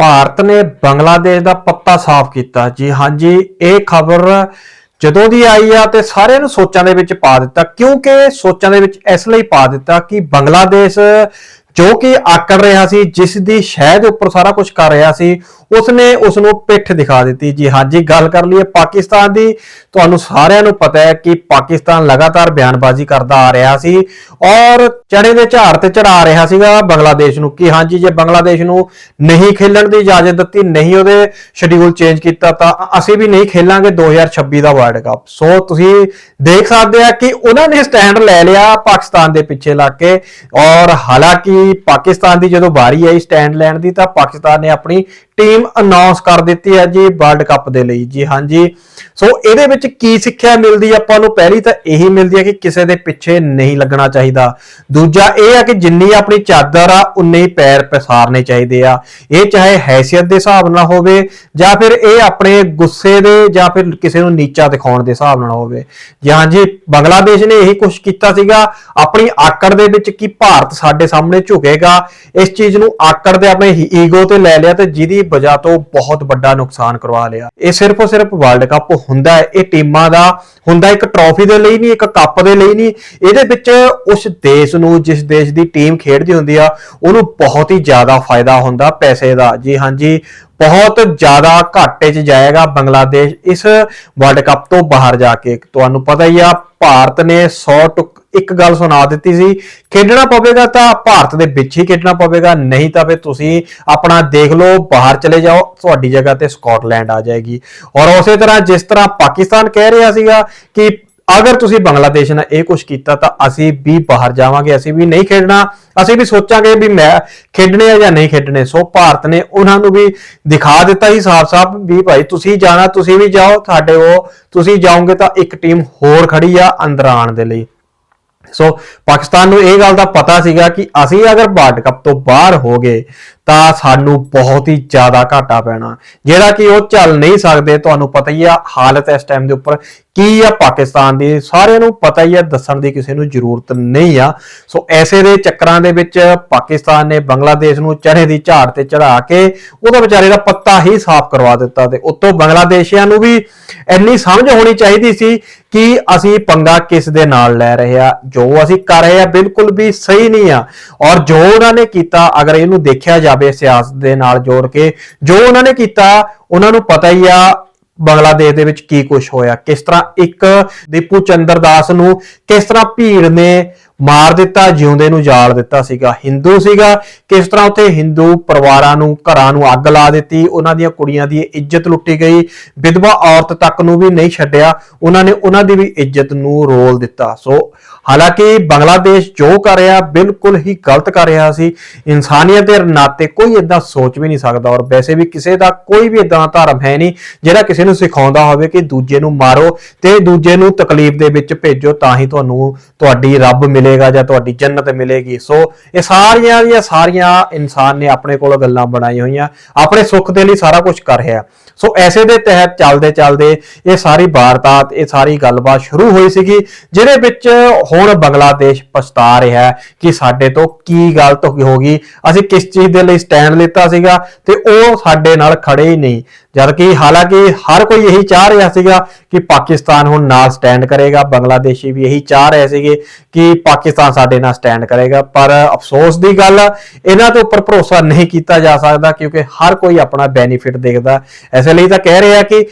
ਭਾਰਤ ਨੇ ਬੰਗਲਾਦੇਸ਼ ਦਾ ਪੱਤਾ ਸਾਫ਼ ਕੀਤਾ। ਜੀ ਹਾਂਜੀ ਇਹ ਖਬਰ ਜਦੋਂ ਦੀ ਆਈ ਆ ਤੇ ਸਾਰਿਆਂ ਨੂੰ ਸੋਚਾਂ ਦੇ ਵਿੱਚ ਪਾ ਦਿੱਤਾ, ਕਿਉਂਕਿ ਸੋਚਾਂ ਦੇ ਵਿੱਚ ਇਸ ਲਈ ਪਾ ਦਿੱਤਾ ਕਿ ਬੰਗਲਾਦੇਸ਼ ਜੋ ਕਿ ਆਕੜ ਰਿਹਾ ਸੀ, ਜਿਸ ਦੀ ਸ਼ਹਿ ਦੇ ਉੱਪਰ ਸਾਰਾ ਕੁਝ ਕਰ ਰਿਹਾ ਸੀ ਉਸਨੇ ਉਸ ਨੂੰ ਪਿੱਠ ਦਿਖਾ ਦਿੱਤੀ। ਜੀ ਹਾਂਜੀ ਗੱਲ ਕਰ ਲਈਏ ਪਾਕਿਸਤਾਨ ਦੀ, ਤੁਹਾਨੂੰ ਸਾਰਿਆਂ ਨੂੰ ਪਤਾ ਹੈ ਕਿ ਪਾਕਿਸਤਾਨ ਲਗਾਤਾਰ ਬਿਆਨਬਾਜ਼ੀ ਕਰਦਾ ਆ ਰਿਹਾ ਸੀ ਔਰ ਚੜੇ ਦੇ ਝਾੜ ਤੇ ਚੜਾ ਰਿਹਾ ਸੀਗਾ ਬੰਗਲਾਦੇਸ਼ ਨੂੰ। ਕਿ ਹਾਂਜੀ ਜੇ ਬੰਗਲਾਦੇਸ਼ ਨੂੰ ਨਹੀਂ ਖੇਲਣ ਦੀ ਇਜਾਜ਼ਤ ਦਿੱਤੀ, ਨਹੀਂ ਉਹਦੇ ਸ਼ਡਿਊਲ ਚੇਂਜ ਕੀਤਾ, ਤਾਂ ਅਸੀਂ ਵੀ ਨਹੀਂ ਖੇਲਾਂਗੇ 2026 ਦਾ ਵਰਲਡ ਕੱਪ ਸੋ ਤੁਸੀਂ ਦੇਖ ਸਕਦੇ ਆ ਕਿ ਉਹਨਾਂ ਨੇ ਸਟੈਂਡ ਲੈ ਲਿਆ ਪਾਕਿਸਤਾਨ ਦੇ ਪਿੱਛੇ ਲੱਗ ਕੇ ਔਰ ਹਾਲਾਂਕਿ ਪਾਕਿਸਤਾਨ ਦੀ ਜਦੋਂ ਵਾਰੀ ਆਈ ਸਟੈਂਡ ਲੈਣ ਦੀ, ਤਾਂ ਪਾਕਿਸਤਾਨ ਨੇ ਆਪਣੀ ਟੀਮ ਅਨਾਉਂਸ ਕਰ ਦਿੱਤੀ ਹੈ ਜੀ ਵਰਲਡ ਕੱਪ ਦੇ ਲਈ ਜੀ, ਹਾਂਜੀ। ਸੋ ਇਹਦੇ ਵਿੱਚ ਕੀ ਸਿੱਖਿਆ ਮਿਲਦੀ ਆਪਾਂ ਨੂੰ? ਪਹਿਲੀ ਤਾਂ ਇਹੀ ਮਿਲਦੀ ਹੈ ਕਿ ਕਿਸੇ ਦੇ ਪਿੱਛੇ ਨਹੀਂ ਲੱਗਣਾ ਚਾਹੀਦਾ। ਦੂਜਾ ਇਹ ਆ ਕਿ ਜਿੰਨੀ ਆਪਣੀ ਚਾਦਰ ਆ, ਉਨੇ ਹੀ ਪੈਰ ਪਸਾਰਨੇ ਚਾਹੀਦੇ ਆ। ਇਹ ਚਾਹੇ ਹੈਸੀਅਤ ਦੇ ਹਿਸਾਬ ਨਾਲ ਹੋਵੇ ਜਾਂ ਫਿਰ ਇਹ ਆਪਣੇ ਗੁੱਸੇ ਦੇ ਜਾਂ ਫਿਰ ਕਿਸੇ ਨੂੰ ਨੀਚਾ ਦਿਖਾਉਣ ਦੇ ਹਿਸਾਬ ਨਾਲ ਹੋਵੇ। ਜੀ ਹਾਂਜੀ ਬੰਗਲਾਦੇਸ਼ ਨੇ ਇਹੀ ਕੁਝ ਕੀਤਾ ਸੀਗਾ, ਆਪਣੀ ਆਕੜ ਦੇ ਵਿੱਚ ਕਿ ਭਾਰਤ ਸਾਡੇ ਸਾਹਮਣੇ ਝੁਕੇਗਾ, ਇਸ ਚੀਜ਼ ਨੂੰ ਆਕੜ ਦੇ ਆਪਣੇ ਈਗੋ ਤੇ ਲੈ ਲਿਆ ਤੇ ਜਿਹਦੀ ਵਜ੍ਹਾ ਤੋਂ ਬਹੁਤ ਵੱਡਾ ਨੁਕਸਾਨ ਕਰਵਾ ਲਿਆ। ਇਹ ਸਿਰਫ ਔਰ ਸਿਰਫ ਵਰਲਡ ਕੱਪ ਹੁੰਦਾ ਹੈ, ਇਹ ਟੀਮਾਂ ਦਾ ਹੁੰਦਾ ਇੱਕ ਟਰੋਫੀ ਦੇ ਲਈ ਨਹੀਂ, ਇੱਕ ਕੱਪ ਦੇ ਲਈ ਨਹੀਂ। ਇਹਦੇ ਵਿੱਚ ਉਸ ਦੇਸ਼ ਨੂੰ, ਜਿਸ ਦੇਸ਼ ਦੀ ਟੀਮ ਖੇਡਦੀ ਹੁੰਦੀ ਆ, ਉਹਨੂੰ ਬਹੁਤ ਹੀ ਜ਼ਿਆਦਾ ਫਾਇਦਾ ਹੁੰਦਾ ਪੈਸੇ ਦਾ। ਜੀ ਹਾਂਜੀ ਬਹੁਤ ਜ਼ਿਆਦਾ ਘਾਟੇ 'ਚ ਜਾਏਗਾ ਬੰਗਲਾਦੇਸ਼ ਇਸ ਵਰਲਡ ਕੱਪ ਤੋਂ ਬਾਹਰ ਜਾ ਕੇ। ਤੁਹਾਨੂੰ ਪਤਾ ਹੀ ਆ, ਭਾਰਤ ਨੇ 100 ਟੁਕ, ਇੱਕ ਗੱਲ ਸੁਣਾ ਦਿੱਤੀ ਸੀ, ਖੇਡਣਾ ਪਵੇਗਾ ਤਾਂ ਭਾਰਤ ਦੇ ਵਿੱਚ ਹੀ ਖੇਡਣਾ ਪਵੇਗਾ, ਨਹੀਂ ਤਾਂ ਫਿਰ ਤੁਸੀਂ ਆਪਣਾ ਦੇਖ ਲਓ, ਬਾਹਰ ਚਲੇ ਜਾਓ, ਤੁਹਾਡੀ ਜਗ੍ਹਾ ਤੇ ਸਕਾਟਲੈਂਡ ਆ ਜਾਏਗੀ। ਔਰ ਉਸੇ ਤਰ੍ਹਾਂ ਜਿਸ ਤਰ੍ਹਾਂ ਪਾਕਿਸਤਾਨ ਕਹਿ ਰਿਹਾ ਸੀਗਾ ਕਿ ਅਗਰ ਤੁਸੀਂ ਬੰਗਲਾਦੇਸ਼ ਨਾਲ ਇਹ ਕੁਝ ਕੀਤਾ ਤਾਂ ਅਸੀਂ ਵੀ ਬਾਹਰ ਜਾਵਾਂਗੇ, ਅਸੀਂ ਵੀ ਨਹੀਂ ਖੇਡਣਾ, ਅਸੀਂ ਵੀ ਸੋਚਾਂਗੇ ਵੀ ਮੈਂ ਖੇਡਣੇ ਆ ਜਾਂ ਨਹੀਂ ਖੇਡਣੇ। ਸੋ ਭਾਰਤ ਨੇ ਉਹਨਾਂ ਨੂੰ ਵੀ ਦਿਖਾ ਦਿੱਤਾ ਹੀ ਸਾਫ਼-ਸਾਫ਼ ਵੀ ਭਾਈ ਤੁਸੀਂ ਜਾਣਾ, ਤੁਸੀਂ ਵੀ ਜਾਓ ਸਾਡੇ ਉਹ ਤੁਸੀਂ ਜਾਓਗੇ ਤਾਂ ਇੱਕ ਟੀਮ ਹੋਰ ਖੜੀ ਆ ਅੰਦਰ ਆਉਣ ਦੇ ਲਈ। ਸੋ ਪਾਕਿਸਤਾਨ ਨੂੰ ਇਹ ਗੱਲ ਦਾ ਪਤਾ ਸੀਗਾ ਕਿ ਅਸੀਂ ਅਗਰ ਵਰਲਡ ਕੱਪ ਤੋਂ ਬਾਹਰ ਹੋ ਗਏ ਤਾਂ ਸਾਨੂੰ ਬਹੁਤ ਹੀ ਜ਼ਿਆਦਾ ਘਾਟਾ ਪੈਣਾ। ਜਿਹੜਾ ਕਿ ਉਹ ਚੱਲ ਨਹੀਂ ਸਕਦੇ, ਤੁਹਾਨੂੰ ਪਤਾ ਹੀ ਆ ਹਾਲਤ ਇਸ ਟਾਈਮ ਦੇ ਉੱਪਰ ਕੀ ਆ ਪਾਕਿਸਤਾਨ ਦੀ। ਸਾਰਿਆਂ ਨੂੰ ਪਤਾ ਹੀ ਆ, ਦੱਸਣ ਦੀ ਕਿਸੇ ਨੂੰ ਜ਼ਰੂਰਤ ਨਹੀਂ ਆ। ਸੋ ਐਸੇ ਦੇ ਚੱਕਰਾਂ ਦੇ ਵਿੱਚ ਪਾਕਿਸਤਾਨ ਨੇ ਬੰਗਲਾਦੇਸ਼ ਨੂੰ ਚੜੇ ਦੀ ਝਾੜ ਤੇ ਚੜਾ ਕੇ ਉਹਦਾ ਵਿਚਾਰੇ ਦਾ ਪੱਤਾ ਹੀ ਸਾਫ਼ ਕਰਵਾ ਦਿੱਤਾ ਤੇ ਉੱਤੋਂ ਬੰਗਲਾਦੇਸ਼ੀਆਂ ਨੂੰ ਵੀ ਇੰਨੀ ਸਮਝ ਹੋਣੀ ਚਾਹੀਦੀ ਸੀ ਕਿ ਅਸੀਂ ਪੰਗਾ ਕਿਸ ਦੇ ਨਾਲ ਲੈ ਰਹੇ ਆ। ਜੋ ਅਸੀਂ ਕਰ ਰਹੇ ਆ ਬਿਲਕੁਲ ਵੀ ਸਹੀ ਨਹੀਂ ਆ। ਔਰ ਜੋ ਉਹਨਾਂ ਨੇ ਕੀਤਾ, ਅਗਰ ਇਹਨੂੰ ਦੇਖਿਆ ਜਾਵੇ ਸਿਆਸਤ ਦੇ ਨਾਲ ਜੋੜ ਕੇ ਜੋ ਉਹਨਾਂ ਨੇ ਕੀਤਾ, ਉਹਨਾਂ ਨੂੰ ਪਤਾ ਹੀ ਆ ਬੰਗਲਾਦੇਸ਼ ਦੇ ਵਿੱਚ ਕੀ ਕੁਝ ਹੋਇਆ, ਕਿਸ ਤਰ੍ਹਾਂ ਇੱਕ ਦੀਪੂ ਚੰਦਰ ਦਾਸ ਨੂੰ ਕਿਸ ਤਰ੍ਹਾਂ ਭੀੜ ਨੇ ਮਾਰ ਦਿੱਤਾ, ਜਿਉਂਦੇ ਨੂੰ ਜਾਲ ਦਿੱਤਾ ਸੀਗਾ। ਹਿੰਦੂ ਸੀਗਾ ਕਿਸ ਤਰ੍ਹਾਂ ਉੱਥੇ ਹਿੰਦੂ ਪਰਿਵਾਰਾਂ ਨੂੰ, ਘਰਾਂ ਨੂੰ ਅੱਗ ਲਾ ਦਿੱਤੀ, ਉਹਨਾਂ ਦੀਆਂ ਕੁੜੀਆਂ ਦੀ ਇੱਜ਼ਤ ਲੁੱਟੀ ਗਈ। ਵਿਧਵਾ ਔਰਤ ਤੱਕ ਨੂੰ ਵੀ ਨਹੀਂ ਛੱਡਿਆ, ਉਹਨਾਂ ਨੇ ਉਹਨਾਂ ਦੀ ਵੀ ਇੱਜ਼ਤ ਨੂੰ ਰੋਲ ਦਿੱਤਾ। ਸੋ, ਹਾਲਾਂਕਿ ਬੰਗਲਾਦੇਸ਼ ਜੋ ਕਰ ਰਿਹਾ, ਬਿਲਕੁਲ ਹੀ ਗਲਤ ਕਰ ਰਿਹਾ ਸੀ। ਇਨਸਾਨੀਅਤ ਦੇ ਨਾਤੇ ਕੋਈ ਇਦਾਂ ਸੋਚ ਵੀ ਨਹੀਂ ਸਕਦਾ ਔਰ ਵੈਸੇ ਵੀ ਕਿਸੇ ਦਾ ਕੋਈ ਵੀ ਇਦਾਂ ਧਰਮ ਹੈ ਨਹੀਂ, ਜਿਹੜਾ ਕਿਸੇ ਨੂੰ ਸਿਖਾਉਂਦਾ ਹੋਵੇ ਕਿ ਦੂਜੇ ਨੂੰ ਮਾਰੋ ਤੇ ਦੂਜੇ ਨੂੰ ਤਕਲੀਫ ਦੇ ਵਿੱਚ ਭੇਜੋ, ਤਾਂ ਹੀ ਤੁਹਾਨੂੰ ਤੁਹਾਡੀ ਰੱਬ ਮਿਲੇ ਮਿਲੇਗਾ ਜਾਂ ਤੁਹਾਡੀ ਜੰਨਤ ਮਿਲੇਗੀ। ਸੋ ਇਹ ਸਾਰੀਆਂ ਦੀਆਂ ਸਾਰੀਆਂ ਇਨਸਾਨ ਨੇ ਆਪਣੇ ਕੋਲ ਗੱਲਾਂ ਬਣਾਈ ਹੋਈਆਂ। ਆਪਣੇ ਸੁੱਖ ਦੇ ਲਈ ਸਾਰਾ ਕੁਝ ਕਰ ਰਿਹਾ। ਸੋ ਐਸੇ ਦੇ ਤਹਿਤ ਚੱਲਦੇ ਚੱਲਦੇ ਇਹ ਸਾਰੀ ਵਾਰਦਾਤ ਇਹ ਸਾਰੀ ਗੱਲਬਾਤ ਸ਼ੁਰੂ ਹੋਈ ਸੀਗੀ, ਜਿਹਦੇ ਵਿੱਚ ਹੁਣ ਬੰਗਲਾਦੇਸ਼ ਪਛਤਾ ਰਿਹਾ ਹੈ ਕਿ ਸਾਡੇ ਤੋਂ ਕੀ ਗਲਤ ਹੋ ਗਈ। ਅਸੀਂ ਕਿਸ ਚੀਜ਼ ਦੇ ਲਈ ਸਟੈਂਡ ਲਿੱਤਾ ਸੀਗਾ ਤੇ ਉਹ ਸਾਡੇ ਨਾਲ ਖੜੇ ਹੀ ਨਹੀਂ। ਜਦਕਿ ਹਾਲਾਂਕਿ ਹਰ ਕੋਈ ਇਹੀ ਚਾਹ ਰਿਹਾ ਸੀਗਾ ਕਿ ਪਾਕਿਸਤਾਨ ਹੁਣ ਨਾਲ ਸਟੈਂਡ ਕਰੇਗਾ। ਬੰਗਲਾਦੇਸ਼ੀ ਵੀ ਇਹੀ ਚਾਹ ਰਹੇ ਸੀਗੇ ਕਿ ਪਾਕਿਸਤਾਨ ਸਾਡੇ ਨਾਲ ਸਟੈਂਡ ਕਰੇਗਾ। ਪਰ ਅਫਸੋਸ ਦੀ ਗੱਲ, ਇਹਨਾਂ ਦੇ ਉੱਪਰ ਭਰੋਸਾ ਨਹੀਂ ਕੀਤਾ ਜਾ ਸਕਦਾ, ਕਿਉਂਕਿ ਹਰ ਕੋਈ ਆਪਣਾ ਬੈਨੀਫਿਟ ਦੇਖਦਾ। ਐਸੇ ਲਈ ਤਾਂ ਕਹਿ ਰਹੇ ਆ ਕਿ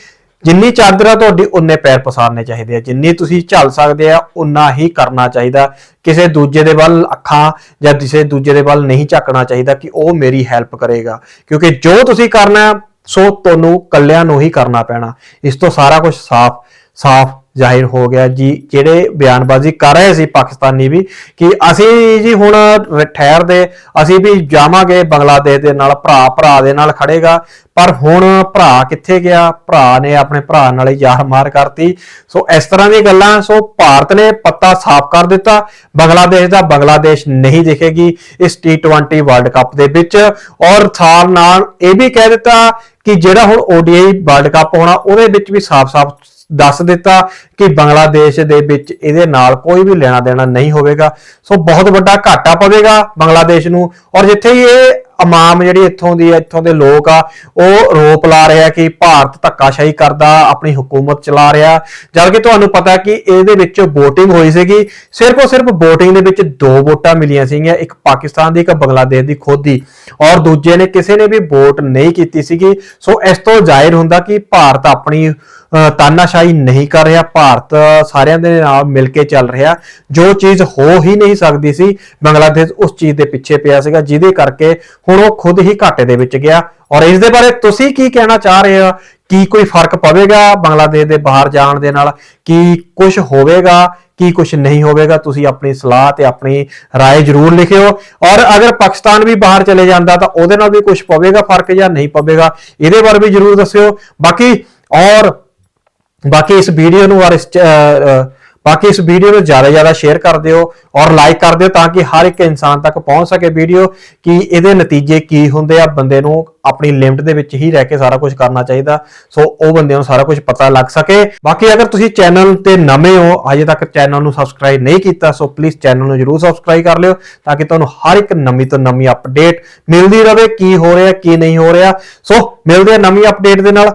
ਜਿੰਨੀ ਚਾਦਰ ਆ ਤੁਹਾਡੀ, ਉਨੇ ਪੈਰ ਪਸਾਰਨੇ ਚਾਹੀਦੇ ਆ। ਜਿੰਨੀ ਤੁਸੀਂ ਝੱਲ ਸਕਦੇ ਆ, ਉਨਾ ਹੀ ਕਰਨਾ ਚਾਹੀਦਾ। ਕਿਸੇ ਦੂਜੇ ਦੇ ਵੱਲ ਅੱਖਾਂ ਜਾਂ ਕਿਸੇ ਦੂਜੇ ਦੇ ਵੱਲ ਨਹੀਂ ਝੱਕਣਾ ਚਾਹੀਦਾ ਕਿ ਉਹ ਮੇਰੀ ਹੈਲਪ ਕਰੇਗਾ। ਕਿਉਂਕਿ ਜੋ ਤੁਸੀਂ ਕਰਨਾ, ਸੋ ਤੁਹਾਨੂੰ ਕੱਲਿਆਂ ਨੂੰ ਹੀ ਕਰਨਾ ਪੈਣਾ। ਇਸ ਤੋਂ ਸਾਰਾ ਕੁਝ ਸਾਫ਼ ਸਾਫ਼ ਜ਼ਾਹਿਰ ਹੋ ਗਿਆ ਜੀ, ਜਿਹੜੇ ਬਿਆਨਬਾਜ਼ੀ ਕਰ ਰਹੇ ਸੀ ਪਾਕਿਸਤਾਨੀ ਵੀ, ਕਿ ਅਸੀਂ ਜੀ ਹੁਣ ਰ- ਠਹਿਰਦੇ ਅਸੀਂ ਵੀ ਜਾਵਾਂਗੇ ਬੰਗਲਾਦੇਸ਼ ਦੇ ਨਾਲ, ਭਰਾ ਭਰਾ ਦੇ ਨਾਲ ਖੜੇਗਾ ਪਰ ਹੁਣ ਭਰਾ ਕਿੱਥੇ ਗਿਆ? ਭਰਾ ਨੇ ਆਪਣੇ ਭਰਾ ਨਾਲ ਹੀ ਯਾਰ ਮਾਰ ਕਰਤੀ। ਸੋ ਇਸ ਤਰ੍ਹਾਂ ਦੀਆਂ ਗੱਲਾਂ, ਸੋ ਭਾਰਤ ਨੇ ਪੱਤਾ ਸਾਫ਼ ਕਰ ਦਿੱਤਾ। ਬੰਗਲਾਦੇਸ਼ ਦਾ ਬੰਗਲਾਦੇਸ਼ ਨਹੀਂ ਦਿਖੇਗੀ ਇਸ T20 ਵਰਲਡ ਕੱਪ ਦੇ ਵਿੱਚ। ਔਰ ਸਾਲ ਨਾਲ ਇਹ ਵੀ ਕਹਿ ਦਿੱਤਾ ਕਿ ਜਿਹੜਾ ਹੁਣ ODI ਵਰਲਡ ਕੱਪ ਹੋਣਾ, ਉਹਦੇ ਵਿੱਚ ਵੀ ਸਾਫ਼-ਸਾਫ਼ ਦੱਸ ਦਿੱਤਾ ਕਿ ਬੰਗਲਾਦੇਸ਼ ਦੇ ਵਿੱਚ ਇਹਦੇ ਨਾਲ ਕੋਈ ਵੀ ਲੈਣਾ ਦੇਣਾ ਨਹੀਂ ਹੋਵੇਗਾ। ਸੋ ਬਹੁਤ ਵੱਡਾ ਘਾਟਾ ਪਵੇਗਾ ਬੰਗਲਾਦੇਸ਼ ਨੂੰ। ਔਰ ਜਿੱਥੇ ਇਹ ਇਮਾਮ ਜਿਹੜੀ ਇੱਥੋਂ ਦੀ ਇੱਥੋਂ ਦੇ ਲੋਕ ਆ, ਉਹ ਰੋਪ ਲਾ ਰਿਹਾ ਕਿ ਭਾਰਤ ਧੱਕਾਸ਼ਾਹੀ ਕਰਦਾ, ਆਪਣੀ ਹਕੂਮਤ ਚਲਾ ਰਿਹਾ। ਜਦ ਕਿ ਤੁਹਾਨੂੰ ਪਤਾ ਕਿ ਇਹਦੇ ਵਿੱਚ VOTING ਹੋਈ ਸੀਗੀ, ਸਿਰਫ ਉਹ ਸਿਰਫ VOTING ਦੇ ਵਿੱਚ ਦੋ ਵੋਟਾਂ ਮਿਲੀਆਂ ਸੀਗੀਆਂ, ਇੱਕ ਪਾਕਿਸਤਾਨ ਦੀ, ਇੱਕ ਬੰਗਲਾਦੇਸ਼ ਦੀ ਖੁਦ ਦੀ। ਔਰ ਦੂਜੇ ਨੇ ਕਿਸੇ ਨੇ ਵੀ ਵੋਟ ਨਹੀਂ ਕੀਤੀ ਸੀਗੀ। ਸੋ ਇਸ ਤੋਂ ਜ਼ਾਹਿਰ ਹੁੰਦਾ ਕਿ ਭਾਰਤ ਆਪਣੀ ਤਾਨਾਸ਼ਾਹੀ ਨਹੀਂ ਕਰ ਰਿਹਾ ਭਾਰਤ ਸਾਰਿਆਂ ਦੇ ਨਾਲ ਮਿਲ ਕੇ ਚੱਲ ਰਿਹਾ ਜੋ ਚੀਜ਼ ਹੋ ਹੀ ਨਹੀਂ ਸਕਦੀ ਸੀ ਬੰਗਲਾਦੇਸ਼ ਉਸ ਚੀਜ਼ ਦੇ ਪਿੱਛੇ ਪਿਆ ਸੀਗਾ ਜਿਹਦੇ ਕਰਕੇ ਹੁਣ ਉਹ ਖੁਦ ਹੀ ਘਾਟੇ ਦੇ ਵਿੱਚ ਗਿਆ ਔਰ ਇਸ ਦੇ ਬਾਰੇ ਤੁਸੀਂ ਕੀ ਕਹਿਣਾ ਚਾਹ ਰਹੇ ਹੋ ਕੀ ਕੋਈ ਫਰਕ ਪਵੇਗਾ ਬੰਗਲਾਦੇਸ਼ ਦੇ ਬਾਹਰ ਜਾਣ ਦੇ ਨਾਲ ਕੀ ਕੁਝ ਹੋਵੇਗਾ ਕੀ ਕੁਝ ਨਹੀਂ ਹੋਵੇਗਾ ਤੁਸੀਂ ਆਪਣੀ ਸਲਾਹ ਤੇ ਆਪਣੀ رائے ਜਰੂਰ ਲਿਖਿਓ ਔਰ ਅਗਰ ਪਾਕਿਸਤਾਨ ਵੀ ਬਾਹਰ ਚਲੇ ਜਾਂਦਾ ਤਾਂ ਉਹਦੇ ਨਾਲ ਵੀ ਕੁਝ ਪਵੇਗਾ ਫਰਕ ਜਾਂ ਨਹੀਂ ਪਵੇਗਾ ਇਹਦੇ ਬਾਰੇ ਵੀ ਜਰੂਰ ਦੱਸਿਓ ਬਾਕੀ ਔਰ ਬਾਕੀ ਇਸ ਵੀਡੀਓ ਨੂੰ ਔਰ ਇਸ ਬਾਕੀ ਇਸ ਵੀਡੀਓ ਨੂੰ ਜ਼ਿਆਦਾ ਜ਼ਿਆਦਾ ਸ਼ੇਅਰ ਕਰ ਦਿਓ ਔਰ ਲਾਈਕ ਕਰ ਦਿਓ ਤਾਂ ਕਿ ਹਰ ਇੱਕ ਇਨਸਾਨ ਤੱਕ ਪਹੁੰਚ ਸਕੇ ਵੀਡੀਓ ਕਿ ਇਹਦੇ ਨਤੀਜੇ ਕੀ ਹੁੰਦੇ ਆ, ਬੰਦੇ ਨੂੰ ਆਪਣੀ ਲਿਮਟ ਦੇ ਵਿੱਚ ਹੀ ਰਹਿ ਕੇ ਸਾਰਾ ਕੁਝ ਕਰਨਾ ਚਾਹੀਦਾ। ਸੋ ਉਹ ਬੰਦੇ ਨੂੰ ਸਾਰਾ ਕੁਝ ਪਤਾ ਲੱਗ ਸਕੇ। ਬਾਕੀ ਅਗਰ ਤੁਸੀਂ ਚੈਨਲ ਤੇ ਨਵੇਂ ਹੋ ਅਜੇ ਤੱਕ ਚੈਨਲ ਨੂੰ ਸਬਸਕ੍ਰਾਈਬ ਨਹੀਂ ਕੀਤਾ, ਸੋ ਪਲੀਜ਼ ਚੈਨਲ ਨੂੰ ਜਰੂਰ ਸਬਸਕ੍ਰਾਈਬ ਕਰ ਲਿਓ ਤਾਂ ਕਿ ਤੁਹਾਨੂੰ ਹਰ ਇੱਕ ਨਵੀਂ ਤੋਂ ਨਵੀਂ ਅਪਡੇਟ ਮਿਲਦੀ ਰਹੇ ਕੀ ਹੋ ਰਿਹਾ, ਕੀ ਨਹੀਂ ਹੋ ਰਿਹਾ। ਸੋ ਮਿਲਦੇ ਆ ਨਵੀਂ ਅਪਡੇਟ ਦੇ ਨਾਲ।